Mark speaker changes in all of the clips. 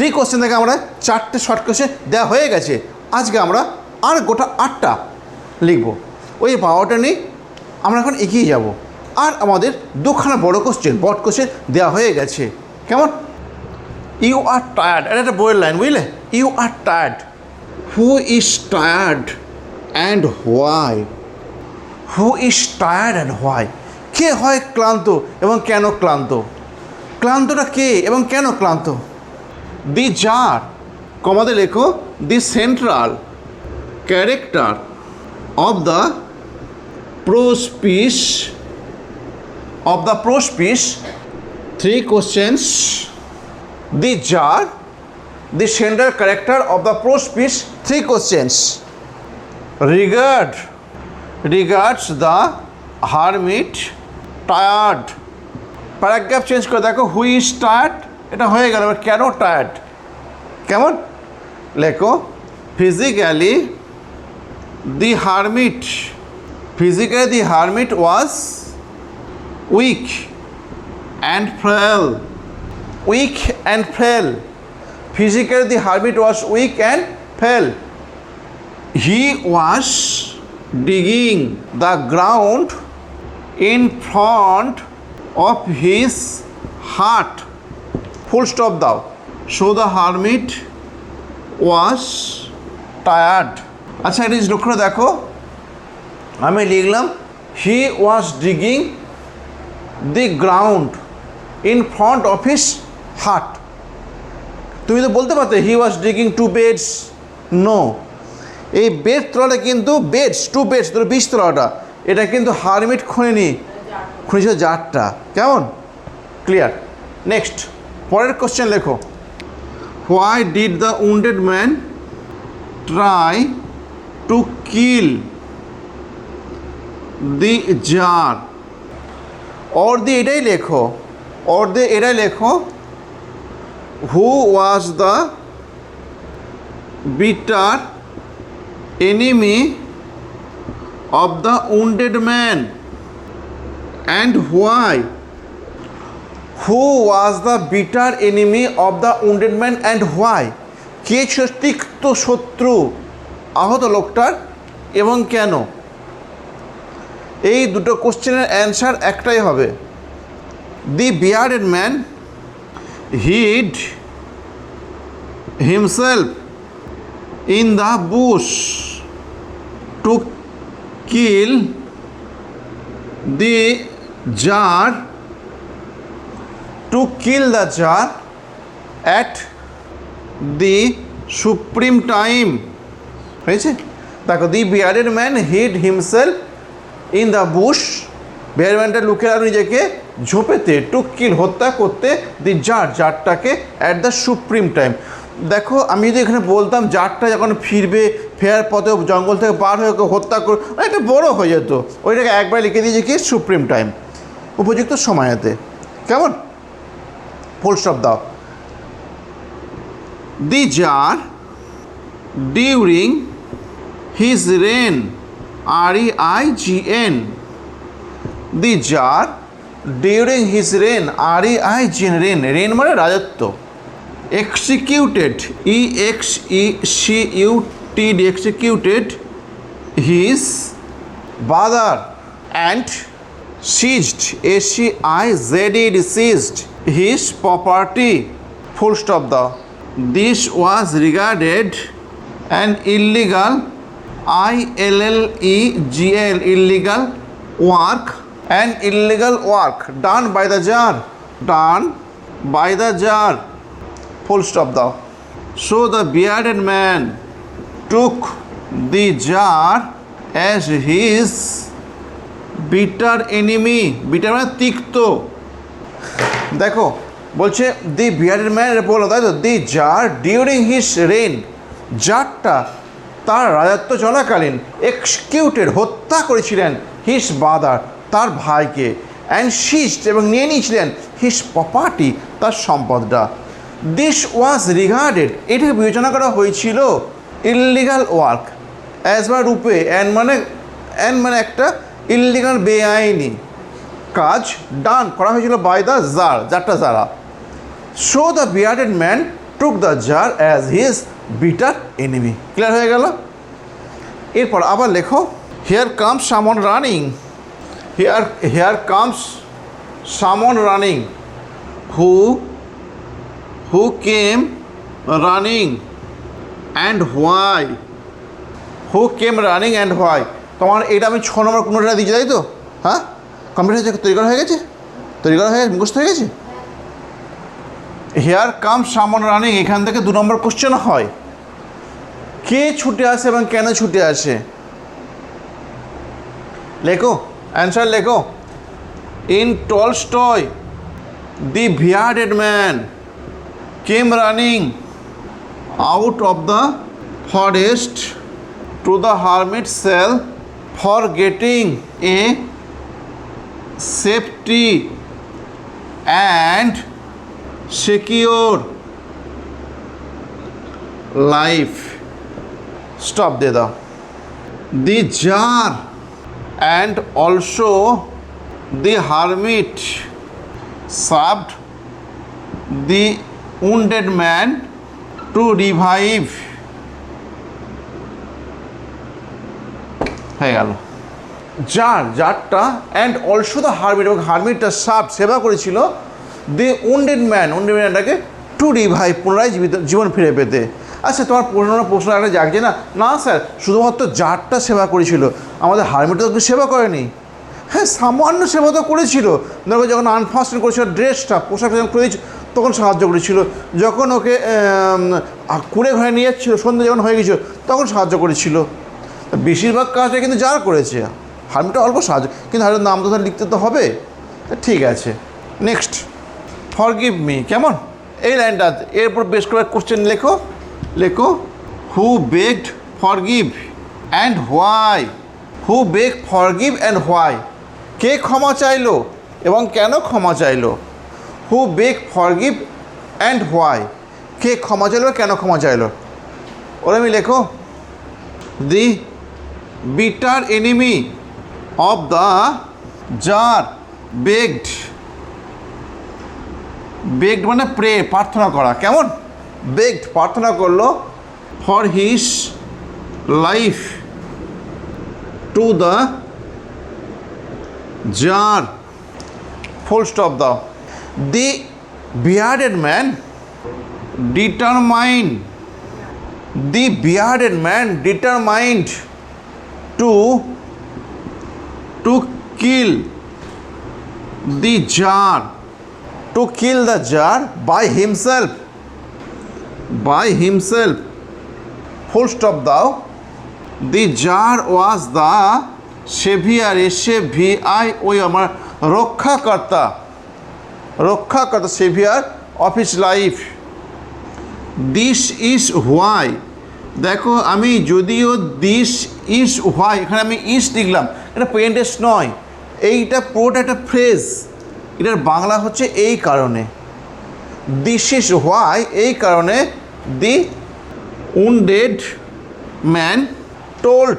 Speaker 1: Three question থেকে আমরা চারটে শর্ট কোশ্চেন দেওয়া হয়ে গেছে। আজকে আমরা আর গোটা আটটা লিখব। ওই পাওয়াটা নেই আমরা এখন এগিয়ে যাব। আর আমাদের দুখানা বড় কোশ্চেন বট কোশ্চেন দেওয়া হয়ে গেছে। কেমন? ইউ আর টায়ার্ড এটা একটা বইয়ের লাইন বুঝলে? You are tired who is tired and why who is tired and why কে হয় ক্লান্ত এবং কেন ক্লান্ত? ক্লান্তটা কে এবং কেন ক্লান্ত? দি জার কমাতে লেখো the central character of the prospice of the prospice three questions jar, the central character of the prose piece, three questions. Regard, regards the hermit tired. Paragraph change করে দেখো হুই ইজ টায়ার্ড এটা হয়ে গেল, এবার কেন tired কেমন? লেখো physically the hermit physically the hermit was weak and frail weak and frail physically the hermit was weak and fell he was digging the ground in front of his hut Full stop দাও। So the hermit was tired আচ্ছা এটা লক্ষ্য দেখো। আমি লিখলাম he was digging the ground in front of his hut তুমি তো বলতে পারতে he was digging two beds no এই বেড তলাটা কিন্তু বেডস টু বেডস ধরো বিশ তলাটা। এটা কিন্তু হারমিট খুঁড়েনি খুঁড়েছিল জারটা। কেমন? ক্লিয়ার নেক্সট পরের কোশ্চেন লেখো। Why did the wounded man try to kill the tsar or the এটাই লেখো অর দি এটাই লেখো who was the bitter enemy of the wounded man and why? Who was the bitter enemy of the wounded man and why কে সস্তিক্ত শত্রু? আহত লোকটার এবং কেন? এই দুটো কোশ্চেনের অ্যান্সার একটাই হবে। The bearded man, hid himself in the bush to kill the যার to kill the jar at the supreme time. হয়েছে? দেখো the bearded man hid himself in the bush beard ম্যানটা লুকে আর নিজেকে ঝোপেতে টু কিল হত্যা করতে দি জার জারটাকে অ্যাট দ্য সুপ্রিম টাইম দেখো, আমি যদি এখানে বলতাম জারটা যখন ফিরবে, ফেরার পথে জঙ্গল থেকে পার হয়ে হত্যা করে একটা বড় হয়ে যেত। ওইটাকে একবার লিখে দিয়েছে কি? সুপ্রিম টাইম উপযুক্ত সময়তে। কেমন? ফুল স্টপ দাও। The tsar during his reign R E I G N the tsar during his reign R E I G N reign reign মানে রাজত্ব। Executed e x e c u t d, executed his brother and seized s e i z e seized his property. Full stop the. This was regarded an illegal i l l e g l illegal work an illegal work done by the jar done by the jar. Full stop the. So the bearded man took the jar as his his enemy bitter মানে তিক্ত। দেখো, বলছে দি bearded man বলো। তাই তো the tsar during his reign জারটা তার রাজত্ব চলাকালীন এক্সকিউটেড হত্যা করেছিলেন হিস বাদার তার ভাইকে। অ্যান্ড শিস্ট এবং নিয়ে নিয়েছিলেন হিস প্রপার্টি তার সম্পদটা। দিস ওয়াজ রিগার্ডেড এটাকে বিবেচনা করা হয়েছিল ইললিগাল ওয়ার্ক অ্যাজ বা রূপে অ্যান্ড মানে অ্যান্ড মানে একটা ইললিগাল বেআইনি কাজ ডান, করা হয়েছিল বাই দ্য জার যারটা যারা। So the bearded man took the tsar as his bitter enemy clear হয়ে গেল? এরপর আবার লেখো here comes someone running here here comes someone running who who came running and why who came running and why তোমার এটা আমি ছ নম্বর কোনোটা দিয়েছি, তাই তো? হ্যাঁ? কমপ্লিট হয়েছে তৈরি করা হয়ে গেছে? তৈরি করা হয়ে গেছে? মুখস্থ হয়ে গেছে? হেয়ার কাম সামন রানিং এখান থেকে দু নম্বর কোশ্চেন হয়। কে ছুটে আসে এবং কেন ছুটে আসে? লেখো অ্যান্সার লেখো। In Tolstoy the bearded man came running out of the forest to the hermit cell for getting a safety and secure life stop দিয়ে দাও the jar and also the hermit served the wounded man to revive হয়ে গেল। Jar জারটা and also the hermit এবং হারমিটটা সাপ সেবা করেছিল দি উন্ডেড ম্যান উন্ডেড ম্যানটাকে টু রিভাইভ পুনরায় জীবিত জীবন ফিরে পেতে। আচ্ছা তোমার প্রশ্ন প্রশ্ন একটা জাগছে না? না স্যার শুধুমাত্র জারটা সেবা করেছিল আমাদের হারমিটটা তো সেবা করেনি। হ্যাঁ সামান্য সেবা তো করেছিল। দেখো যখন আনফাস্টেন করেছিল ড্রেসটা পোশাক যখন করে দিয়েছিল, তখন সাহায্য করেছিল। যখন ওকে কুড়ে ঘরে নিয়ে যাচ্ছিল সন্ধ্যে যখন হয়ে গেছিল তখন সাহায্য করেছিল। বেশিরভাগ কাজটা কিন্তু যারা করেছে, হারমিটা অল্প সাহায্য, কিন্তু হারের নাম তো তাহলে লিখতে তো হবে। ঠিক আছে। নেক্সট ফরগিভ মি কেমন? এই লাইনটা, এরপর বেশ করে কোশ্চেন লেখো। লেখো who begged forgive and why who beg forgive and why কে ক্ষমা চাইলো এবং কেন ক্ষমা চাইলো? Who beg forgive and why কে ক্ষমা চাইলো, কেন ক্ষমা চাইলো? ওরা আমি লেখো। The bitter enemy of the tsar begged begged মানে প্রে প্রার্থনা করা। কেমন? বেগড প্রার্থনা করল for his life to the tsar full stop দাও। The bearded man determined the bearded man determined to to kill the jar to kill the jar by himself by himself full stop দাও the jar was the savior এসে V I ওই আমার রক্ষাকর্তা রক্ষাকর্তা saviour of his life this is why দেখো, আমি যদিও this is why এখানে আমি ইস লিখলাম, এটা পেন্টেস নয়। এইটা পুরোটা একটা ফ্রেজ এটার বাংলা হচ্ছে এই কারণে। দিস ইজ হোয়াই এই কারণে the wounded man told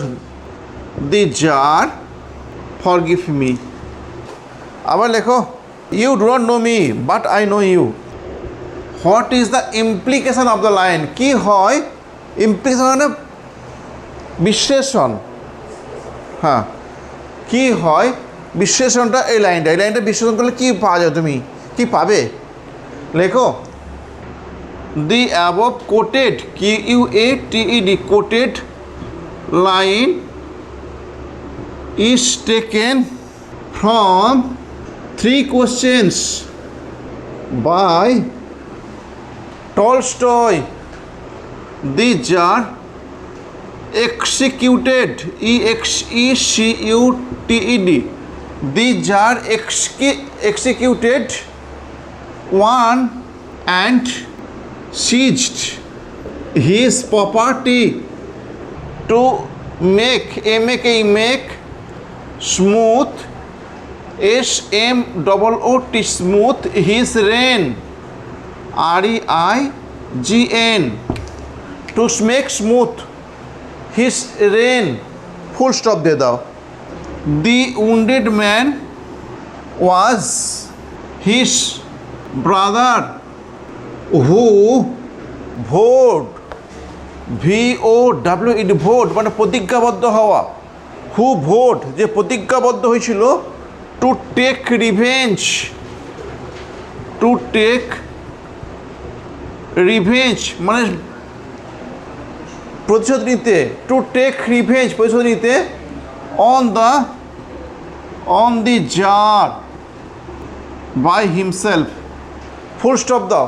Speaker 1: the tsar forgive me আবার লেখো you do not know me but I know you what is the implication of the line কী হয়? ইমপ্লিকেশন মানে বিশ্লেষণ। হ্যাঁ কি হয়? বিশ্লেষণটা এই লাইনটা এই লাইনটা বিশ্লেষণ করলে কি পাওয়া যাবে তুমি? কি পাবে? লেখো। The above quoted Q U A T E D quoted line is taken from three questions by Tolstoy. Executed E X E C U T E D. These are ex- executed one and seized his property to make M A K make smooth S M double O T smooth his reign. R E I G N to make smooth his rain full stop দিয়ে দাও the wounded man was his brother who vowed V O W E D vowed মানে প্রতিজ্ঞাবদ্ধ হওয়া। Who vowed যে প্রতিজ্ঞাবদ্ধ হয়েছিল to take revenge to take revenge মানে প্রতিশোধ নিতে টু টেক রিভেঞ্জ প্রতিশোধ নিতে on the on the tsar by himself full stop দাও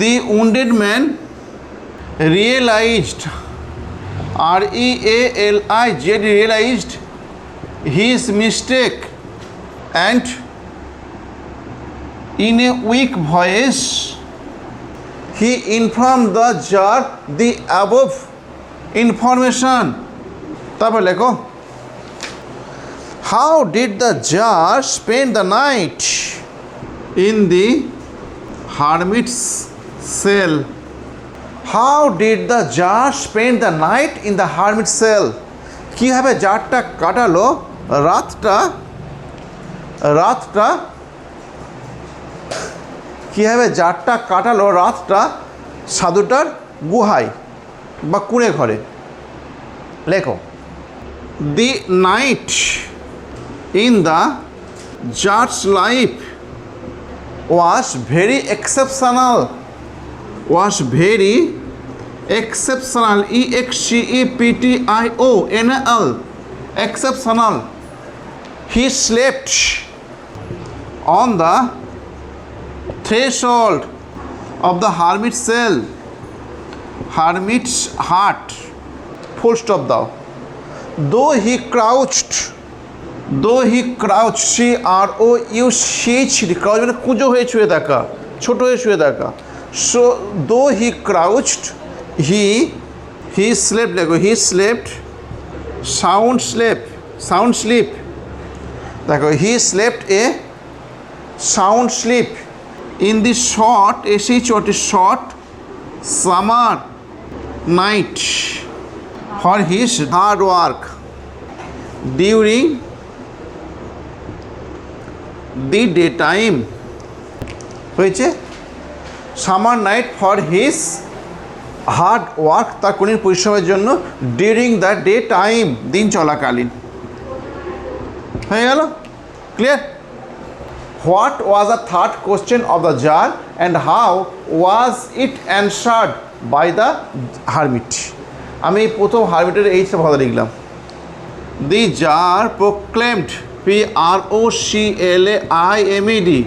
Speaker 1: the wounded man realised R E A L I Z realized his mistake and in a weak voice he informed the jar the above information তারপর লেখো how did the jar spend the night in the hermit's cell how did the tsar spend the night in the hermit cell কীভাবে জারটা কাটালো রাতটা রাতটা কীভাবে জারটা কাটালো রাতটা সাধুটার গুহায় বা কুঁড়ে ঘরে? লেখো। The night in the tsar's life was very exceptional. was very exceptional. E X C E P T I O N L exceptional he slept on the threshold of the hermit cell hermit's heart full stop দাও though he crouched though he crouched C R O U C H crouch মানে কুঁজো হয়ে শুয়ে থাকা ছোট হয়ে শুয়ে থাকা so though he crouched he he slept দেখো he slept sound sleep sound sleep দেখো he slept a sound sleep the short s h o t short summer night for his hard work during the daytime হয়েছে summer night for his hard work তার কঠিন পরিশ্রমের জন্য during the day time দিন চলাকালীন হয়ে গেল clear what was the third question of the tsar and how was it answered by the hermit? আমি প্রথম হারমিটের এইচটা ভালো লিখলাম। The tsar proclaimed P R O C L A I M E D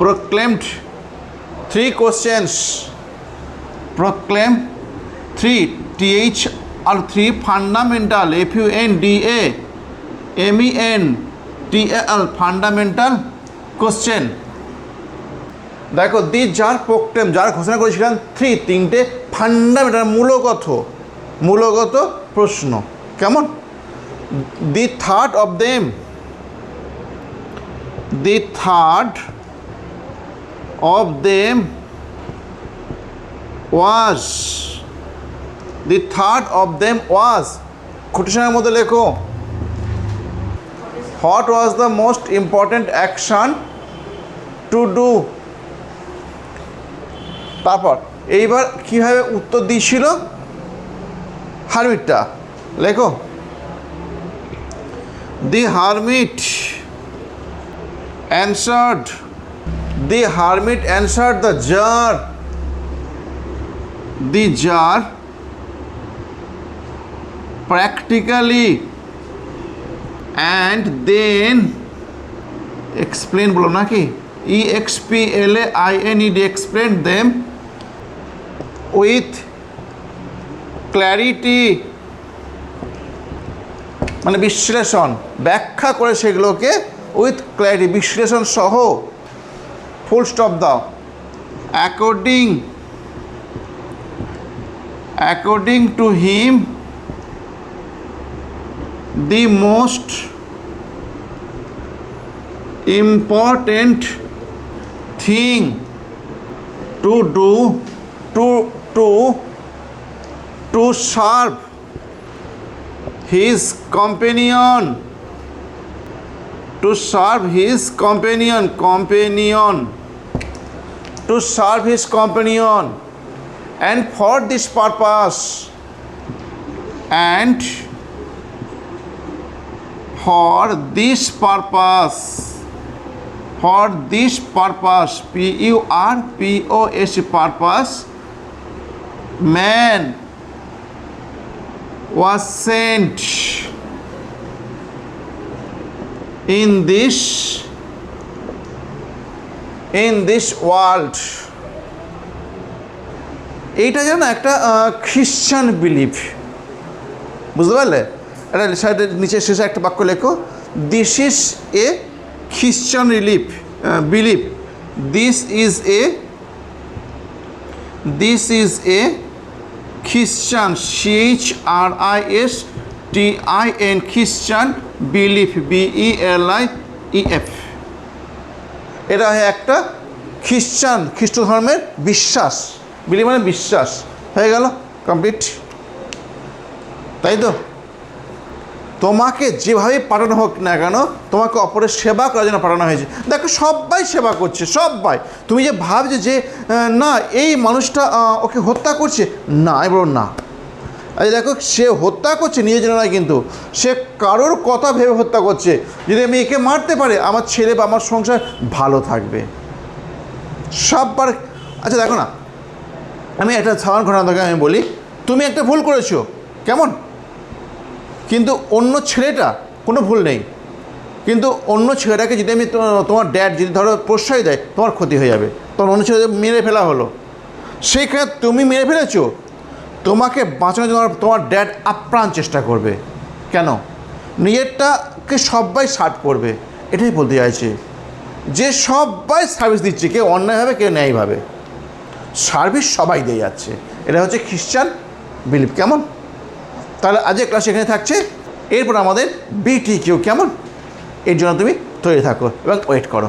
Speaker 1: proclaimed three questions proclaim three th are three fundamental f u n d a m e n t a l fundamental question. দেখো, the যার proclaim যার ঘোষণা করেছিলেন three, তিনটে fundamental মূলগত মূলগত প্রশ্ন। কেমন? The third of them. The third of them was the third of them was কোটেশনের মধ্যে লেখো। What was the most important action to do? তারপর, এইবার কীভাবে উত্তর দিয়েছিল? হারমিটটা, লেখো। The hermit answered, the hermit answered the tsar, the tsar practically and then explain বলো নাকি? E X P L A I N E D, explain them with clarity. মানে বিশ্লেষণ, ব্যাখ্যা করে সেগুলোকে উইথ ক্ল্যারিটি বিশ্লেষণ সহ। ফুল স্টপ দাও। According according to him the most important thing to do to to to serve his companion to serve his companion companion to serve his companion and for this purpose and for this purpose for this purpose p u r p o s purpose man was sent in this in this world এইটা যেন একটা Christian belief বুঝতে পারলে এটা সাইডের নিচে শেষে একটা বাক্য লেখো। This is a Christian relief belief this is a this is a Christian CH R I S T I N Christian belief BE L I E F এটা হয় একটা খ্রিশ্চান খ্রিস্ট ধর্মের বিশ্বাস। বিলি মানে বিশ্বাস। হয়ে গেল কমপ্লিট তাই তো? তোমাকে যেভাবে পাঠানো হোক না কেন, তোমাকে অপরের সেবা করার জন্য পাঠানো হয়েছে। দেখো, সবাই সেবা করছে, সবাই। তুমি যে ভাবছ যে না, এই মানুষটা ওকে হত্যা করছে? না, আমি না। আরে দেখো, সে হত্যা করছে নিজের জন্য নয় কিন্তু, সে কারোর কথা ভেবে হত্যা করছে। যদি আমি একে মারতে পারে, আমার ছেলে বা আমার সংসার ভালো থাকবে। সববার আচ্ছা দেখো না, আমি একটা সাধারণ ঘটনা তোকে আমি বলি। তুমি একটা ভুল করেছ। কেমন? কিন্তু অন্য ছেলেটা কোনো ভুল নেই। কিন্তু অন্য ছেলেটাকে যদি আমি তোমার ড্যাড যদি ধরো প্রশ্রয় দেয়, তোমার ক্ষতি হয়ে যাবে। তখন অন্য ছেলে মেরে ফেলা হলো। সেইখানে তুমি মেরে ফেলেছো, তোমাকে বাঁচানোর জন্য তোমার ড্যাড আপ্রাণ চেষ্টা করবে। কেন? নিজেরটাকে সবাই সার্ভ করবে। এটাই বলতে চাইছে যে সবাই সার্ভিস দিচ্ছে, কেউ অন্যায়ভাবে কেউ ন্যায়ভাবে সার্ভিস সবাই দিয়ে যাচ্ছে। এটা হচ্ছে খ্রিশ্চান বিলিভ কেমন? তাহলে আজকে ক্লাস এখানে থাকছে। এরপর আমাদের বিটি কিউ কেমন? এর জন্য তুমি তৈরি থাকো এবং ওয়েট করো।